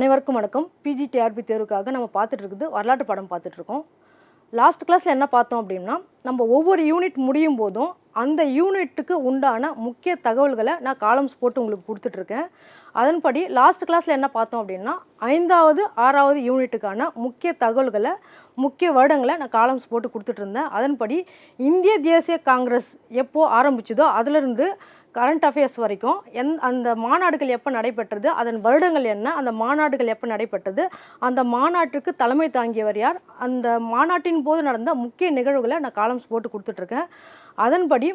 அனைவருக்கும் வணக்கம். பிஜிடிஆர்பி தேர்வுக்காக நம்ம பார்த்துட்டு இருக்குது. வரலாற்று பாடம் பார்த்துட்ருக்கோம் லாஸ்ட் கிளாஸில் என்ன பார்த்தோம் அப்படின்னா நம்ம ஒவ்வொரு யூனிட் முடியும் போதும் அந்த யூனிட்டுக்கு உண்டான முக்கிய தகவல்களை நான் காலம்ஸ் போட்டு உங்களுக்கு கொடுத்துட்ருக்கேன் அதன்படி லாஸ்ட் கிளாஸில் என்ன பார்த்தோம் அப்படின்னா ஐந்தாவது ஆறாவது யூனிட்டுக்கான முக்கிய தகவல்களை முக்கிய வருடங்களை நான் காலம்ஸ் போட்டு கொடுத்துட்ருந்தேன் அதன்படி இந்திய தேசிய காங்கிரஸ் எப்போது ஆரம்பிச்சதோ அதிலிருந்து கரண்ட் அஃபேர்ஸ் வரைக்கும் எந் அந்த மாநாடுகள் எப்போ நடைபெற்றது அதன் வருடங்கள் என்ன அந்த மாநாடுகள் எப்போ நடைபெற்றது அந்த மாநாட்டுக்கு தலைமை தாங்கியவர் யார் அந்த மாநாட்டின் போது நடந்த முக்கிய நிகழ்வுகளை நான் காலம்ஸ் போட்டு கொடுத்துட்ருக்கேன். அதன்படி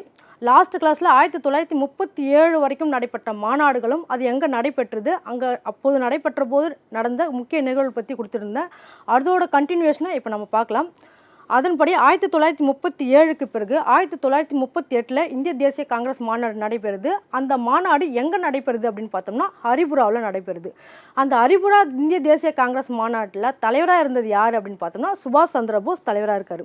லாஸ்ட் கிளாஸில் ஆயிரத்தி தொள்ளாயிரத்தி முப்பத்தி ஏழு வரைக்கும் நடைபெற்ற மாநாடுகளும் அது எங்கே நடைபெற்றது அங்கே அப்போது நடைபெற்ற போது நடந்த முக்கிய நிகழ்வு பற்றி கொடுத்துருந்தேன். அதோட கண்டினியூஷனை இப்போ நம்ம பார்க்கலாம். அதன்படி ஆயிரத்தி தொள்ளாயிரத்தி முப்பத்தி ஏழுக்கு பிறகு ஆயிரத்தி தொள்ளாயிரத்தி முப்பத்தி எட்டில் இந்திய தேசிய காங்கிரஸ் மாநாடு நடைபெறுது. அந்த மாநாடு எங்கே நடைபெறுது அப்படின்னு பார்த்தோம்னா ஹரிபுராவில் நடைபெறுது. அந்த ஹரிபுரா இந்திய தேசிய காங்கிரஸ் மாநாட்டில் தலைவராக இருந்தது யார் அப்படின்னு பார்த்தோம்னா சுபாஷ் சந்திரபோஸ் தலைவராக இருக்கார்.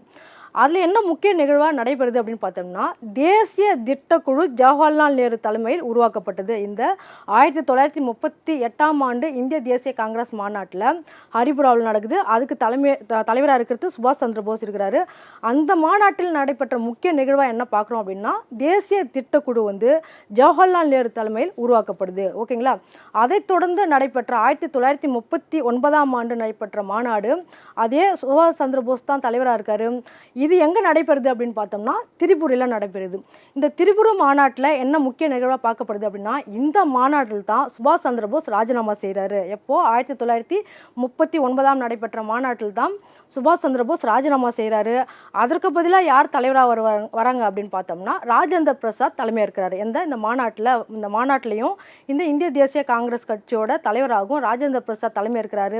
அதில் என்ன முக்கிய நிகழ்வாக நடைபெறுது அப்படின்னு பார்த்தோம்னா தேசிய திட்டக்குழு ஜவஹர்லால் நேரு தலைமையில் உருவாக்கப்பட்டது. இந்த ஆயிரத்தி தொள்ளாயிரத்தி முப்பத்தி எட்டாம் ஆண்டு இந்திய தேசிய காங்கிரஸ் மாநாட்டில் ஹரிபுராவில் நடக்குது. அதுக்கு தலைமை த- தலைவராக இருக்கிறது சுபாஷ் சந்திர போஸ் இருக்கிறாரு. அந்த மாநாட்டில் நடைபெற்ற முக்கிய நிகழ்வாக என்ன பார்க்குறோம் அப்படின்னா தேசிய திட்டக்குழு வந்து ஜவஹர்லால் நேரு தலைமையில் உருவாக்கப்படுது. ஓகேங்களா? அதைத் தொடர்ந்து நடைபெற்ற ஆயிரத்தி தொள்ளாயிரத்தி முப்பத்தி ஒன்பதாம் ஆண்டு நடைபெற்ற மாநாடு அதே சுபாஷ் சந்திர போஸ் தான் தலைவராக இருக்காரு. இது எங்கே நடைபெறுது அப்படின்னு பார்த்தோம்னா திரிபுரையில் நடைபெறுது. இந்த திரிபுர மாநாட்டில் என்ன முக்கிய நிகழ்வாக பார்க்கப்படுது அப்படின்னா இந்த மாநாட்டில் தான் சுபாஷ் சந்திரபோஸ் ராஜினாமா செய்கிறாரு எப்போது ஆயிரத்தி தொள்ளாயிரத்தி முப்பத்தி ஒன்பதாம் நடைபெற்ற மாநாட்டில் தான் சுபாஷ் சந்திரபோஸ் ராஜினாமா செய்கிறாரு அதற்கு பதிலாக யார் தலைவராக வருவாங்க வராங்க அப்படின்னு பார்த்தோம்னா ராஜேந்திர பிரசாத் தலைமையாக இருக்கிறாரு. எந்த? இந்த மாநாட்டில் இந்த மாநாட்டிலையும் இந்த இந்திய தேசிய காங்கிரஸ் கட்சியோட தலைவராகவும் ராஜேந்திர பிரசாத் தலைமை இருக்கிறாரு.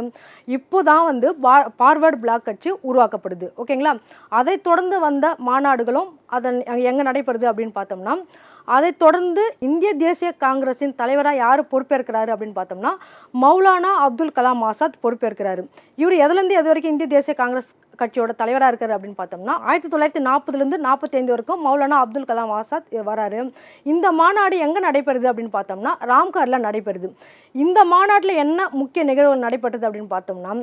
இப்போ தான் வந்து பார்வர்டு பிளாக் கட்சி உருவாக்கப்படுது. ஓகேங்களா? அதை அதைத் தொடர்ந்து வந்த மாநாடுகளும் அதன் எங்கே நடைபெறுது அப்படின்னு பார்த்தோம்னா அதைத் தொடர்ந்து இந்திய தேசிய காங்கிரஸின் தலைவராக யார் பொறுப்பேற்கிறாரு அப்படின்னு பார்த்தோம்னா மௌலானா அப்துல் கலாம் ஆசாத் பொறுப்பேற்கிறாரு. இவர் எதுலேருந்து எது வரைக்கும் இந்திய தேசிய காங்கிரஸ் கட்சியோட தலைவராக இருக்காரு அப்படின்னு பார்த்தோம்னா ஆயிரத்தி தொள்ளாயிரத்தி நாற்பதுலேருந்து நாற்பத்தைந்து வரைக்கும் மௌலானா அப்துல் கலாம் ஆசாத் வராரு. இந்த மாநாடு எங்கே நடைபெறுது அப்படின்னு பார்த்தோம்னா ராம்காரில் நடைபெறுது. இந்த மாநாட்டில் என்ன முக்கிய நிகழ்வுகள் நடைபெற்றது அப்படின்னு பார்த்தோம்னா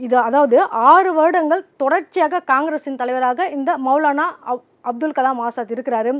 இது அதாவது ஆறு வருடங்கள் தொடர்ச்சியாக காங்கிரஸின் தலைவராக இந்த மௌலானா அப்- அப்துல் கலாம் ஆசாத் இருக்கிறாரு.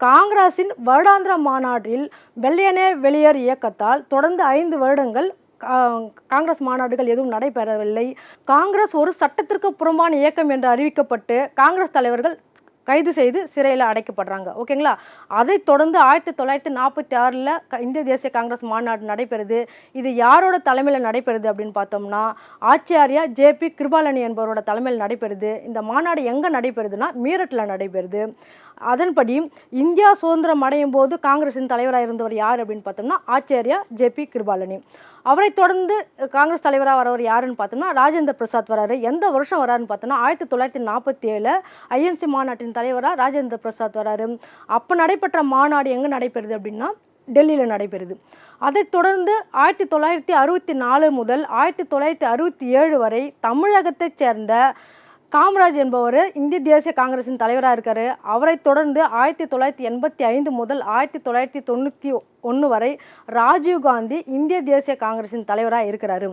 காங்கிரஸின் வருடாந்திர மாநாட்டில் வெள்ளையனே வெளியேறு இயக்கத்தால் தொடர்ந்து ஐந்து வருடங்கள் கா- காங்கிரஸ் மாநாடுகள் எதுவும் நடைபெறவில்லை. காங்கிரஸ் ஒரு சட்டத்திற்கு புறம்பான இயக்கம் என்று அறிவிக்கப்பட்டு காங்கிரஸ் தலைவர்கள் கைது செய்து சிறையில் அடைக்கப்படுறாங்க. ஓகேங்களா? அதைத் தொடர்ந்து ஆயிரத்தி தொள்ளாயிரத்தி நாற்பத்தி ஆறில் இந்திய தேசிய காங்கிரஸ் மாநாடு நடைபெறுது. இது யாரோட தலைமையில் நடைபெறுது அப்படின்னு பார்த்தோம்னா ஆச்சாரியா ஜேபி கிருபாலனி என்பவரோட தலைமையில் நடைபெறுது. இந்த மாநாடு எங்கே நடைபெறுதுன்னா மீரட்டில் நடைபெறுது. அதன்படி இந்தியா சுதந்திரம் அடையும் போது காங்கிரஸின் தலைவராக இருந்தவர் யார் அப்படின்னு பார்த்தோம்னா ஆச்சாரியா ஜேபி கிருபாலனி. அவரை தொடர்ந்து காங்கிரஸ் தலைவராக வரவர் யாருன்னு பார்த்தோம்னா ராஜேந்திர பிரசாத் வராரு. எந்த வருஷம் வராருன்னு பார்த்தோம்னா ஆயிரத்தி தொள்ளாயிரத்தி நாற்பத்தி ஏழு ஐஎன்சி மாநாட்டின் தலைவராக ராஜேந்திர பிரசாத் வராரு. அப்போ நடைபெற்ற மாநாடு எங்கே நடைபெறுது அப்படின்னா டெல்லியில் நடைபெறுது. அதைத் தொடர்ந்து ஆயிரத்தி தொள்ளாயிரத்தி அறுபத்தி நாலு முதல் ஆயிரத்தி தொள்ளாயிரத்தி அறுபத்தி ஏழு வரை தமிழகத்தைச் சேர்ந்த காமராஜ் என்பவர் இந்திய தேசிய காங்கிரசின் தலைவராக இருக்கார். அவரைத் தொடர்ந்து ஆயிரத்தி தொள்ளாயிரத்தி எண்பத்தி ஐந்து முதல் ஆயிரத்தி தொள்ளாயிரத்தி தொண்ணூற்றி ஒன்று வரை ராஜீவ் காந்தி இந்திய தேசிய காங்கிரஸின் தலைவராக இருக்கிறாரு.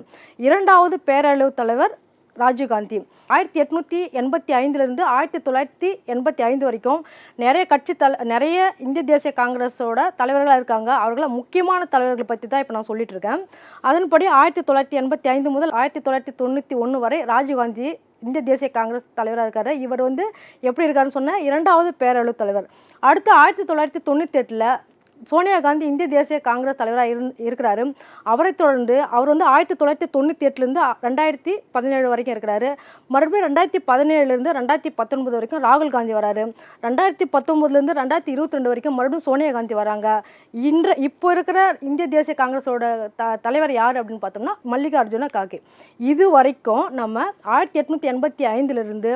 இரண்டாவது பேரழிவு தலைவர் ராஜீவ் காந்தி. ஆயிரத்தி எட்நூற்றி எண்பத்தி ஐந்துலேருந்து ஆயிரத்தி தொள்ளாயிரத்தி எண்பத்தி ஐந்து வரைக்கும் நிறைய கட்சி தல நிறைய இந்திய தேசிய காங்கிரஸோட தலைவர்களாக இருக்காங்க. அவர்கள முக்கியமான தலைவர்கள் பற்றி தான் இப்போ நான் சொல்லிட்டு இருக்கேன். அதன்படி ஆயிரத்தி தொள்ளாயிரத்தி எண்பத்தி ஐந்து முதல் ஆயிரத்தி தொள்ளாயிரத்தி தொண்ணூற்றி ஒன்று வரை ராஜீவ் காந்தி இந்திய தேசிய காங்கிரஸ் தலைவராக இருக்காரு. இவர் வந்து எப்படி இருக்காருன்னு சொன்ன இரண்டாவது பேரழிவு தலைவர். அடுத்து ஆயிரத்தி தொள்ளாயிரத்தி தொண்ணூற்றி எட்டில் சோனியா காந்தி இந்திய தேசிய காங்கிரஸ் தலைவராக இருந் இருக்கிறாரு. அவரை தொடர்ந்து அவர் வந்து ஆயிரத்தி தொள்ளாயிரத்தி தொண்ணூற்றி எட்டுலேருந்து ரெண்டாயிரத்தி பதினேழு வரைக்கும் இருக்கிறாரு. மறுபடியும் ரெண்டாயிரத்தி பதினேழுலேருந்து ரெண்டாயிரத்தி பத்தொன்பது வரைக்கும் ராகுல் காந்தி வராரு. ரெண்டாயிரத்தி பத்தொம்போதுலேருந்து ரெண்டாயிரத்தி இருபத்தி ரெண்டு வரைக்கும் மறுபடியும் சோனியா காந்தி வராங்க. இன்ற இப்போ இருக்கிற இந்திய தேசிய காங்கிரஸோட த தலைவர் யார் அப்படின்னு பார்த்தோம்னா மல்லிகார்ஜுன கார்கே. இது வரைக்கும் நம்ம ஆயிரத்தி எட்நூற்றி எண்பத்தி ஐந்துலேருந்து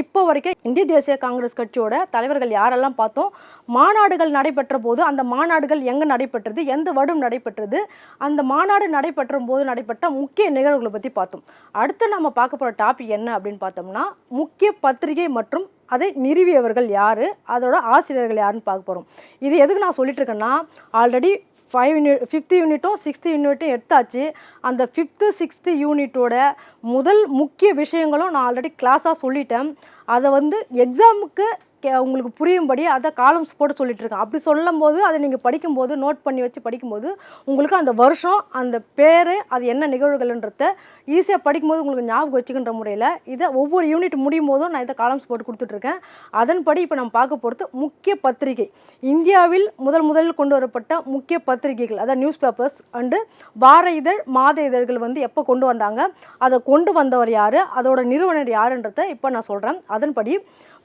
இப்போ வரைக்கும் இந்திய தேசிய காங்கிரஸ் கட்சியோட தலைவர்கள் யாரெல்லாம் பார்த்தோம்? மாநாடுகள் நடைபெற்ற போது அந்த மாநாடுகள் எங்கே நடைபெற்றது? எந்த வருடம் நடைபெற்றது? அந்த மாநாடு நடைபெற்ற போது நடைபெற்ற முக்கிய நிகழ்வுகளை பற்றி பார்த்தோம். அடுத்து நம்ம பார்க்க போகிற டாபிக் என்ன அப்படின்னு பார்த்தோம்னா முக்கிய பத்திரிகை மற்றும் அதை நிறுவியவர்கள் யார்? அதோட ஆசிரியர்கள் யாருன்னு பார்க்க போகிறோம் இது எதுக்கு நான் சொல்லிட்டு இருக்கேன்னா ஆல்ரெடி ஃபைவ் யூனிட் ஃபிஃப்த்து யூனிட்டும் சிக்ஸ்த்து யூனிட்டும் எடுத்தாச்சு. அந்த ஃபிஃப்த்து சிக்ஸ்த்து யூனிட்டோட முதல் முக்கிய விஷயங்களும் நான் ஆல்ரெடி கிளாஸாக சொல்லிட்டேன். அதை வந்து எக்ஸாமுக்கு உங்களுக்கு புரியும்படி அதை காலம்ஸ் போட்டு சொல்லிட்டு இருக்கேன் அப்படி சொல்லும்போது அதை நீங்கள் படிக்கும்போது நோட் பண்ணி வச்சு படிக்கும்போது உங்களுக்கு அந்த வருஷம் அந்த பேர் அது என்ன நிகழ்வுகள்ன்றத ஈஸியாக படிக்கும்போது உங்களுக்கு ஞாபகம் வச்சுக்கின்ற முறையில் இதை ஒவ்வொரு யூனிட் முடியும் போதும் நான் இதை காலம்ஸ் போட்டு கொடுத்துட்ருக்கேன் அதன்படி இப்போ நம்ம பார்க்க போகிறது முக்கிய பத்திரிகை. இந்தியாவில் முதல் முதலில் கொண்டு வரப்பட்ட முக்கிய பத்திரிகைகள் அதாவது நியூஸ் பேப்பர்ஸ் அண்டு வார இதழ் மாத இதழ்கள் வந்து எப்போ கொண்டு வந்தாங்க அதை கொண்டு வந்தவர் யார் அதோட நிறுவனர் யாருன்றதை இப்போ நான் சொல்கிறேன் அதன்படி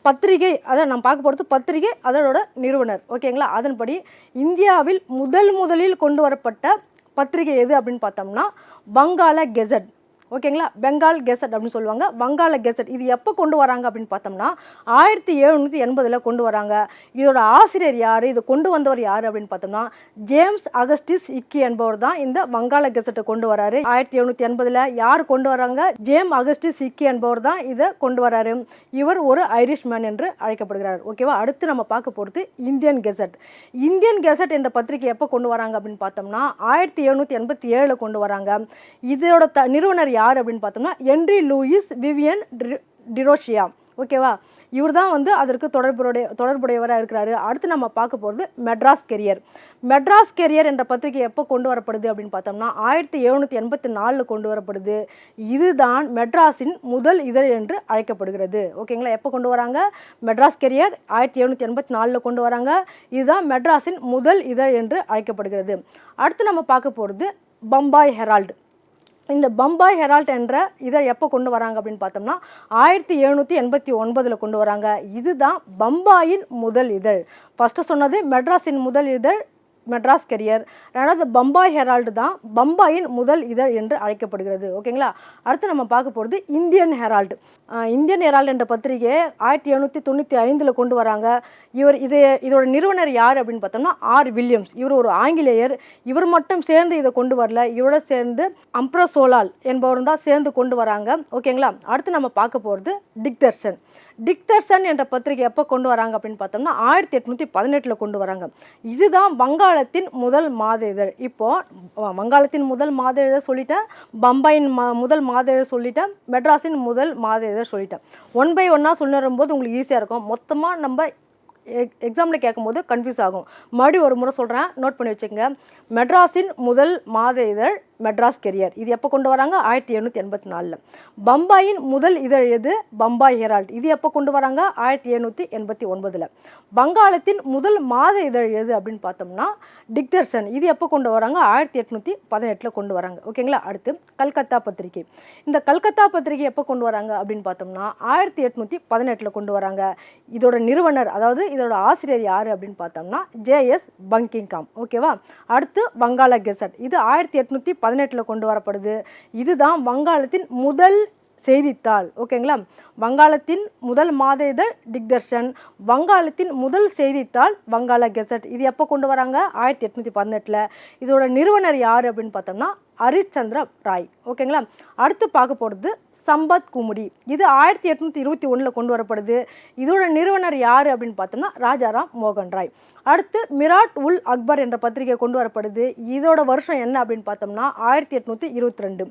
பத்திரிகை அதை நம்ம பார்க்க போகிறது பத்திரிகை அதனோட நிறுவனர். ஓகேங்களா? அதன்படி இந்தியாவில் முதல் முதலில் கொண்டு வரப்பட்ட பத்திரிகை எது அப்படின்னு பார்த்தோம்னா வங்காள கெசட். ஓகேங்களா? பெங்கால் கெசட் அப்படின்னு சொல்லுவாங்க. வங்காள கெசட் இது எப்போ கொண்டு வராங்க அப்படின்னு பார்த்தோம்னா ஆயிரத்தி எழுநூற்றி எண்பதில் கொண்டு வராங்க. இதோட ஆசிரியர் யார்? இது கொண்டு வந்தவர் யார் அப்படின்னு பார்த்தோம்னா ஜேம்ஸ் அகஸ்டிஸ் இக்கி என்பவர் தான் இந்த வங்காள கெசட்டை கொண்டு வராரு. ஆயிரத்தி எழுநூற்றி எண்பதில் யார் கொண்டு வராங்க? ஜேம் அகஸ்டிஸ் இக்கி என்பவர் தான் இதை கொண்டு வராரு. இவர் ஒரு ஐரிஷ் மேன் என்று அழைக்கப்படுகிறார். ஓகேவா? அடுத்து நம்ம பார்க்க போகிறது இந்தியன் கெசட் இந்தியன் கெசட் என்ற பத்திரிகை எப்போ கொண்டு வராங்க அப்படின்னு பார்த்தோம்னா ஆயிரத்தி எழுநூற்றி எண்பத்தி ஏழில் கொண்டு வராங்க. இதோட த நிறுவனர் யார் அப்படின்னு பார்த்தோம்னா Henri Louis Vivian de- Derozio ஓகேவா இவர் தான் வந்து அதற்கு தொடர்புடைய தொடர்புடையவராக இருக்கிறாரு. அடுத்து நம்ம பார்க்க போகிறது மெட்ராஸ் கெரியர் மெட்ராஸ் கெரியர் என்ற பத்திரிகை எப்போ கொண்டு வரப்படுது அப்படின்னு பார்த்தோம்னா ஆயிரத்தி எழுநூற்றி எண்பத்தி நாலில் கொண்டு வரப்படுது. இதுதான் மெட்ராஸின் முதல் இதழ் என்று அழைக்கப்படுகிறது. ஓகேங்களா எப்போ கொண்டு வராங்க? மெட்ராஸ் கெரியர் ஆயிரத்தி எழுநூற்றி எண்பத்தி நாலில் கொண்டு வராங்க. இதுதான் மெட்ராஸின் முதல் இதழ் என்று அழைக்கப்படுகிறது. அடுத்து நம்ம பார்க்க போகிறது பம்பாய் ஹெரால்டு இந்த பம்பாய் ஹெரால்ட் என்ற இதை எப்போ கொண்டு வராங்க அப்படின்னு பார்த்தோம்னா ஆயிரத்தி எழுநூற்றி எண்பத்தி ஒன்பதில் கொண்டு வராங்க. இதுதான் பம்பாயின் முதல் இதழ். ஃபஸ்ட்டு சொன்னது மெட்ராஸின் முதல் இதழ் மெட்ராஸ் கெரியர் ரெண்டாவது பம்பாய் ஹெரால்டு தான் பம்பாயின் முதல் இதழ் என்று அழைக்கப்படுகிறது. ஓகேங்களா? அடுத்து நம்ம பார்க்க போகிறது இந்தியன் ஹெரால்டு. இந்தியன் ஹெரால்டு என்ற பத்திரிகையை ஆயிரத்தி எழுநூற்றி தொண்ணூற்றி ஐந்தில் கொண்டு வராங்க. இவர் இது இதோட நிறுவனர் யார் அப்படின்னு பார்த்தோம்னா ஆர் வில்லியம்ஸ். இவர் ஒரு ஆங்கிலேயர். இவர் மட்டும் சேர்ந்து இதை கொண்டு வரல. இவரோட சேர்ந்து அம்ப்ரசோலால் என்பவரும் தான் சேர்ந்து கொண்டு வராங்க. ஓகேங்களா? அடுத்து நம்ம பார்க்க போகிறது டிக்தர்ஷன் டிக்தர்சன் என்ற பத்திரிகை எப்போ கொண்டு வராங்க அப்படின்னு பார்த்தோம்னா ஆயிரத்தி எட்நூற்றி பதினெட்டில் கொண்டு வராங்க. இதுதான் வங்காளத்தின் முதல் மாத இதழ் இப்போது வங்காளத்தின் முதல் மாத இதழ் சொல்லிட்டேன் பம்பாயின் மா முதல் மாத இதழ் சொல்லிட்டேன் மெட்ராஸின் முதல் மாத இதழ் சொல்லிட்டேன். ஒன் பை ஒன்னாக சொல்லிடும் போது உங்களுக்கு ஈஸியாக இருக்கும். மொத்தமாக நம்ம எக்ஸாமில் கேட்கும்போது கன்ஃபியூஸ் ஆகும். மறுபடியும் ஒரு முறை சொல்கிறேன் நோட் பண்ணி வச்சுக்கோங்க. மெட்ராஸின் முதல் மாத இதழ் மெட்ராஸ் கெரியர். இது எப்போ கொண்டு வராங்க? ஆயிரத்தி எழுநூற்றி எண்பத்தி நாலில் பம்பாயின் முதல் இதழ் எது? பம்பாய் ஹெரால்ட். இது எப்போ கொண்டு வராங்க? ஆயிரத்தி எழுநூற்றி எண்பத்தி ஒன்பதில். வங்காளத்தின் முதல் மாத இதழ் எது அப்படின்னு பார்த்தோம்னா டிக்டர்சன் இது எப்போ கொண்டு வராங்க? ஆயிரத்தி எட்நூற்றி பதினெட்டில் கொண்டு வராங்க. ஓகேங்களா அடுத்து கல்கத்தா பத்திரிகை. இந்த கல்கத்தா பத்திரிகை எப்போ கொண்டு வராங்க அப்படின்னு பார்த்தோம்னா ஆயிரத்தி எட்நூற்றி பதினெட்டில் கொண்டு வராங்க. இதோட நிறுவனர் அதாவது இதோட ஆசிரியர் யார் அப்படின்னு பார்த்தோம்னா ஜேஎஸ் பங்கிங்காம். ஓகேவா அடுத்து வங்காள கெசட். இது ஆயிரத்தி எட்நூற்றி பதினெட்டில் கொண்டு வரப்படுது. இதுதான் வங்காளத்தின் முதல் செய்தித்தாள். ஓகேங்களா? வங்காளத்தின் முதல் மாத இதழ் டிக்தர்ஷன் வங்காளத்தின் முதல் செய்தித்தாள் வங்காள கெசட். இது எப்போ கொண்டு வராங்க? ஆயிரத்தி எட்நூற்றி பதினெட்டில். இதோட நிறுவனர் யார் அப்படின்னு பார்த்தோம்னா ஹரிச்சந்திர ராய். ஓகேங்களா? அடுத்து பார்க்க போகிறது சம்பத் குமுடி. இது ஆயிரத்தி எட்நூற்றி இருபத்தி ஒன்றில் கொண்டு வரப்படுது இதோட நிறுவனர் யார் அப்படின்னு பார்த்தோம்னா ராஜாராம் மோகன் ராய். அடுத்து மிராட் உல் அக்பர் என்ற பத்திரிகை கொண்டு வரப்படுது இதோட வருஷம் என்ன அப்படின்னு பார்த்தோம்னா ஆயிரத்தி எட்நூற்றி இருபத்தி ரெண்டு.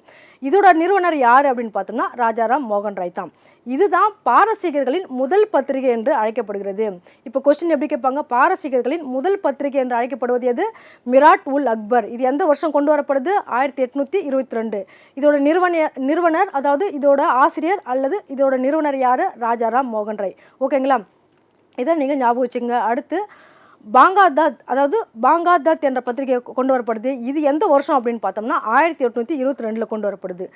இதோட நிறுவனர் யார் அப்படின்னு பார்த்தோம்னா ராஜாராம் மோகன் ராய் தான். இதுதான் பாரசீகர்களின் முதல் பத்திரிகை என்று அழைக்கப்படுகிறது. இப்போ கொஸ்டின் எப்படி கேட்பாங்க? பாரசீகர்களின் முதல் பத்திரிகை என்று அழைக்கப்படுவது எது? மிராட் உல் அக்பர். இது எந்த வருஷம் கொண்டு வரப்படுது ஆயிரத்தி எட்நூற்றி இருபத்தி ரெண்டு. இதோட நிறுவன நிறுவனர் அதாவது இதோட ஆசிரியர் அல்லது இதோட நிறுவனர் யார்? ராஜாராம் மோகன் ராய் ஓகேங்களா இதை நீங்கள் ஞாபகம் வச்சுங்க அடுத்து பாங்காதத் அதாவது பாங்காதத் என்ற பத்திரிகை கொண்டு வரப்படுது. இது எந்த வருஷம் அப்படின்னு பார்த்தோம்னா ஆயிரத்தி எட்நூற்றி இருபத்தி ரெண்டில் கொண்டு வரப்படுது.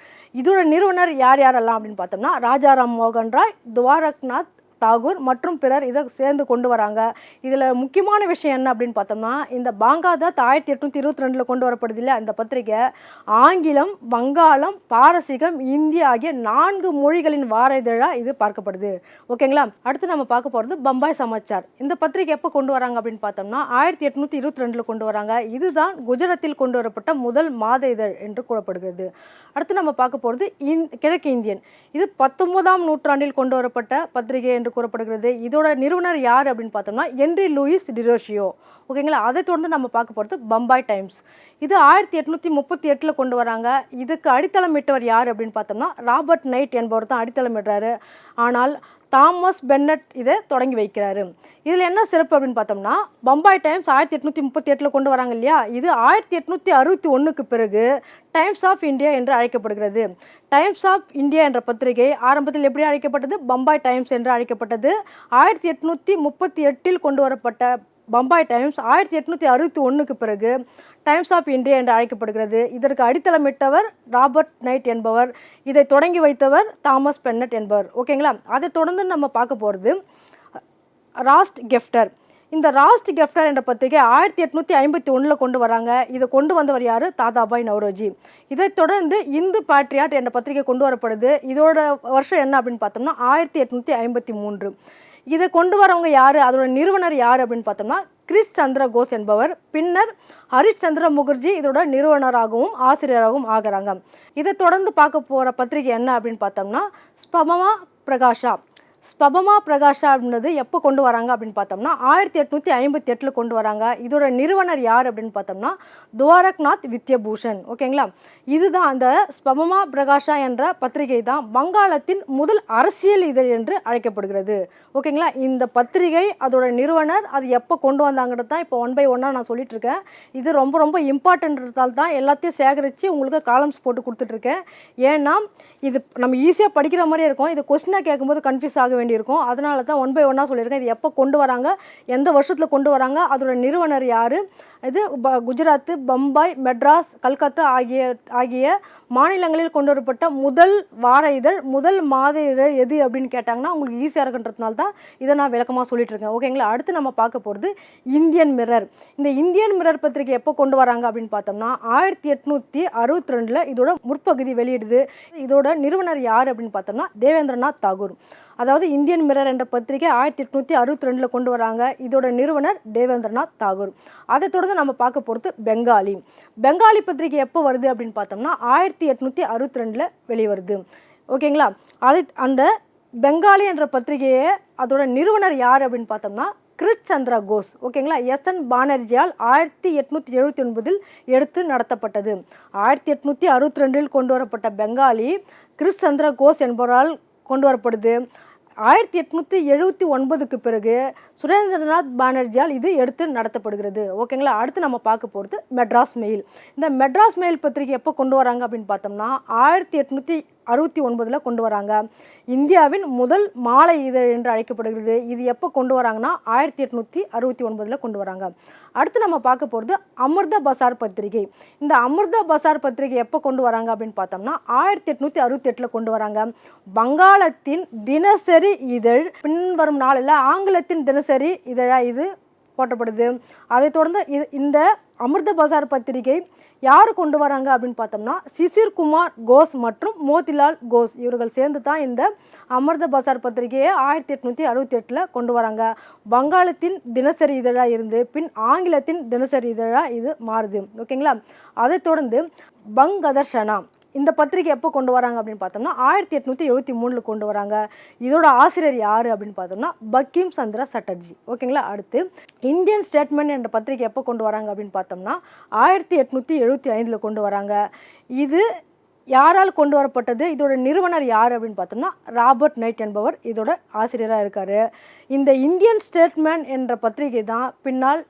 இதோட நிறுவனர் யார் யாரெல்லாம் அப்படின்னு பார்த்தோம்னா ராஜாராம் மோகன் ராய் துவாரக்நாத் தாகூர் மற்றும் பிறர் இதை சேர்ந்து கொண்டு வராங்க. இதில் முக்கியமான விஷயம் என்ன அப்படின்னு பார்த்தோம்னா இந்த பாங்காதாத் ஆயிரத்தி எட்நூற்றி இருபத்தி ரெண்டில் கொண்டு வரப்படுது இல்லை அந்த பத்திரிகை? ஆங்கிலம் வங்காளம் பாரசீகம் இந்தி ஆகிய நான்கு மொழிகளின் வார இதழாக இது பார்க்கப்படுது. ஓகேங்களா? அடுத்து நம்ம பார்க்க போகிறது பம்பாய் சமாச்சார். இந்த பத்திரிகை எப்போ கொண்டு வராங்க அப்படின்னு பார்த்தோம்னா ஆயிரத்தி எட்நூற்றி இருபத்தி ரெண்டில் கொண்டு வராங்க. இதுதான் குஜராத்தில் கொண்டு வரப்பட்ட முதல் மாத இதழ் என்று கூறப்படுகிறது. அடுத்து நம்ம பார்க்க போகிறது இந் கிழக்கு இந்தியன். இது பத்தொன்பதாம் நூற்றாண்டில் கொண்டு வரப்பட்ட பத்திரிகை என்று என்று கூறப்படுகிறது. இதோட நிறுவனர் யார் அப்படின்னு பார்த்தோம்னா என்ரி லூயிஸ் டிரோஷியோ ஓகேங்களா அதை தொடர்ந்து நம்ம பார்க்க போகிறது பம்பாய் டைம்ஸ் இது ஆயிரத்தி எட்நூற்றி முப்பத்தி எட்டில் கொண்டு வராங்க. இதுக்கு அடித்தளமிட்டவர் யார் அப்படின்னு பார்த்தோம்னா ராபர்ட் நைட் என்பவர் தான் அடித்தளமிடுறாரு. ஆனால் தாமஸ் பென்னட் இதை தொடங்கி வைக்கிறாரு. இதில் என்ன சிறப்பு அப்படின்னு பார்த்தோம்னா பம்பாய் டைம்ஸ் ஆயிரத்தி எட்நூற்றி முப்பத்தி எட்டில் கொண்டு வராங்க இல்லையா? இது ஆயிரத்தி எட்நூற்றி அறுபத்தி ஒன்றுக்கு பிறகு டைம்ஸ் ஆஃப் இந்தியா என்று அழைக்கப்படுகிறது. டைம்ஸ் ஆஃப் இந்தியா என்ற பத்திரிகை ஆரம்பத்தில் எப்படி அழைக்கப்பட்டது? பம்பாய் டைம்ஸ் என்று அழைக்கப்பட்டது. ஆயிரத்தி எட்நூற்றி முப்பத்தி எட்டில் கொண்டு வரப்பட்ட பம்பாய் டைம்ஸ் ஆயிரத்தி எட்நூற்றி அறுபத்தி ஒன்றுக்கு பிறகு டைம்ஸ் ஆஃப் இந்தியா என்று அழைக்கப்படுகிறது. இதற்கு அடித்தளமிட்டவர் ராபர்ட் நைட் என்பவர். இதை தொடங்கி வைத்தவர் தாமஸ் பென்னட் என்பவர். ஓகேங்களா அதை தொடர்ந்து நம்ம பார்க்க போகிறது ராஸ்ட் கெஃப்டர். இந்த ராஸ்ட் கெஃப்டர் என்ற பத்திரிகை ஆயிரத்தி எட்நூற்றி ஐம்பத்தி ஒன்றில் கொண்டு வராங்க. இதை கொண்டு வந்தவர் யார்? தாதாபாய் நவரோஜி. இதைத் தொடர்ந்து இந்து பேட்ரியாட் என்ற பத்திரிகை கொண்டு வரப்படுது. இதோட வருஷம் என்ன அப்படின்னு பார்த்தோம்னா ஆயிரத்தி எட்நூற்றி ஐம்பத்தி மூன்று. இதை கொண்டு வரவங்க யார்? அதோட நிறுவனர் யார் அப்படின்னு பார்த்தோம்னா கிறிஸ் சந்திர கோஸ் என்பவர். பின்னர் ஹரிஷ் சந்திர முகர்ஜி இதோட நிறுவனராகவும் ஆசிரியராகவும் ஆகிறாங்க. இதை தொடர்ந்து பார்க்க போகிற பத்திரிகை என்ன அப்படின்னு பார்த்தோம்னா ஸ்பமமா பிரகாஷா. ஸ்பபமா பிரகாஷா அப்படின்றது எப்போ கொண்டு வராங்க அப்படின்னு பார்த்தோம்னா ஆயிரத்தி எட்நூற்றி ஐம்பத்தி எட்டில் கொண்டு வராங்க. இதோட நிறுவனர் யார் அப்படின்னு பார்த்தோம்னா துவாரக்நாத் வித்யபூஷன். ஓகேங்களா? இதுதான் அந்த ஸ்பபமா பிரகாஷா என்ற பத்திரிகை தான் வங்காளத்தின் முதல் அரசியல் இதழ் என்று அழைக்கப்படுகிறது. ஓகேங்களா? இந்த பத்திரிகை அதோட நிறுவனர் அது எப்போ கொண்டு வந்தாங்கிறது தான் இப்போ ஒன் பை ஒன்னாக நான் சொல்லிட்டு இருக்கேன். இது ரொம்ப ரொம்ப இம்பார்ட்டன்ட்றதால் தான் எல்லாத்தையும் சேகரித்து உங்களுக்கு காலம்ஸ் போட்டு கொடுத்துட்ருக்கேன் ஏன்னா இது நம்ம ஈஸியாக படிக்கிற மாதிரியே இருக்கும். இது கொஸ்டினாக கேட்கும்போது கன்ஃபியூஸ் ஆக வேண்டியிருக்கும். அதனால தான் ஒன் பை ஒன்னாக சொல்லியிருக்கேன். இது எப்போ கொண்டு வராங்க? எந்த வருஷத்தில் கொண்டு வராங்க? அதோட நிறுவனர் யார்? இது ப குஜராத்து பம்பாய் மெட்ராஸ் கல்கத்தா ஆகிய ஆகிய மாநிலங்களில் கொண்டு வரப்பட்ட முதல் வார இதழ் முதல் மாத இதழ் எது அப்படின்னு கேட்டாங்கன்னா உங்களுக்கு ஈஸியாக இருக்குன்றதுனால தான் இதை நான் விளக்கமாக சொல்லிட்டு இருக்கேன் ஓகேங்களா அடுத்து நம்ம பார்க்க போகிறது இந்தியன் மிரர். இந்த இந்தியன் மிரர் பத்திரிகை எப்போ கொண்டு வராங்க அப்படின்னு பார்த்தோம்னா ஆயிரத்தி எட்நூற்றி அறுபத்தி ரெண்டில் இதோட முற்பகுதி வெளியிடுது. இதோட நிறுவனர் யார் அப்படின்னு பார்த்தோம்னா தேவேந்திரநாத் தாகூர். அதாவது இந்தியன் மிரர் என்ற பத்திரிகை ஆயிரத்தி எட்நூற்றி அறுபத்தி ரெண்டில் கொண்டு வராங்க. இதோட நிறுவனர் தேவேந்திரநாத் தாகூர். அதை தொடர்ந்து நம்ம பார்க்க போகிறது பெங்காலி. பெங்காலி பத்திரிகை எப்போ வருது அப்படின்னு பார்த்தோம்னா ஆயிரத்தி எட்நூற்றி அறுபத்தி ரெண்டில் வெளிவருது. ஓகேங்களா? அது அந்த பெங்காலி என்ற பத்திரிகையை அதோட நிறுவனர் யார் அப்படின்னு பார்த்தோம்னா கிருஷ் சந்திரா கோஸ். ஓகேங்களா? எஸ் என் பானர்ஜியால் ஆயிரத்தி எட்நூற்றி எழுபத்தி ஒன்பதில் எடுத்து நடத்தப்பட்டது. ஆயிரத்தி எட்நூற்றி அறுபத்தி ரெண்டில் கொண்டு வரப்பட்ட பெங்காலி கிருஷ் சந்திர கோஸ் என்பவரால் கொண்டு வரப்படுது. ஆயிரத்தி எட்நூற்றி எழுபத்தி ஒன்பதுக்கு பிறகு சுரேந்திரநாத் பானர்ஜியால் இது எடுத்து நடத்தப்படுகிறது. ஓகேங்களா? அடுத்து நம்ம பார்க்க போகிறது மெட்ராஸ் மெயில். இந்த மெட்ராஸ் மெயில் பத்திரிகை எப்போ கொண்டு வராங்க அப்படின்னு பார்த்தோம்னா ஆயிரத்தி எட்நூற்றி அறுபத்தி ஒன்பதில் கொண்டு வராங்க. இந்தியாவின் முதல் மாலை இதழ் என்று அழைக்கப்படுகிறது. இது எப்போ கொண்டு வராங்கன்னா ஆயிரத்தி எட்நூற்றி அறுபத்தி ஒன்பதில் கொண்டு வராங்க. அடுத்து நம்ம பார்க்க போகிறது அமிர்த பசார் பத்திரிகை. இந்த அமிர்த பசார் பத்திரிகை எப்போ கொண்டு வராங்க அப்படின்னு பார்த்தோம்னா ஆயிரத்தி எட்நூற்றி அறுபத்தி எட்டில் கொண்டு வராங்க. வங்காளத்தின் தினசரி இதழ் பின்வரும் நாளில் ஆங்கிலத்தின் தினசரி இதழாக இது? போட்டப்படுது அதைத் தொடர்ந்து இது இந்த அமிர்த பசார் பத்திரிகை யார் கொண்டு வராங்க அப்படின்னு பார்த்தோம்னா சிசிர்குமார் கோஸ் மற்றும் மோதிலால் கோஸ். இவர்கள் சேர்ந்து தான் இந்த அமிர்த பசார் பத்திரிகையை ஆயிரத்தி எட்நூற்றி அறுபத்தி எட்டில் கொண்டு வராங்க. வங்காளத்தின் தினசரி இதழாக இருந்து பின் ஆங்கிலத்தின் தினசரி இதழாக இது மாறுது. ஓகேங்களா? அதைத் தொடர்ந்து பங்கதர்ஷனா. இந்த பத்திரிகை எப்போ கொண்டு வராங்க அப்படின்னு பார்த்தோம்னா ஆயிரத்தி எட்நூற்றி எழுபத்தி மூணில் கொண்டு வராங்க. இதோட ஆசிரியர் யார் அப்படின்னு பார்த்தோம்னா பக்கீம் சந்திர சட்டர்ஜி. ஓகேங்களா? அடுத்து இந்தியன் ஸ்டேட்மெண்ட் என்ற பத்திரிகை எப்போ கொண்டு வராங்க அப்படின்னு பார்த்தோம்னா ஆயிரத்தி எட்நூற்றி எழுபத்தி ஐந்தில் கொண்டு வராங்க. இது யாரால் கொண்டு வரப்பட்டது? இதோட நிறுவனர் யார் அப்படின்னு பார்த்தோம்னா ராபர்ட் நைட் என்பவர் இதோட ஆசிரியராக இருக்கார். இந்த இந்தியன் ஸ்டேட்மெண்ட் என்ற பத்திரிகை தான் பின்னால்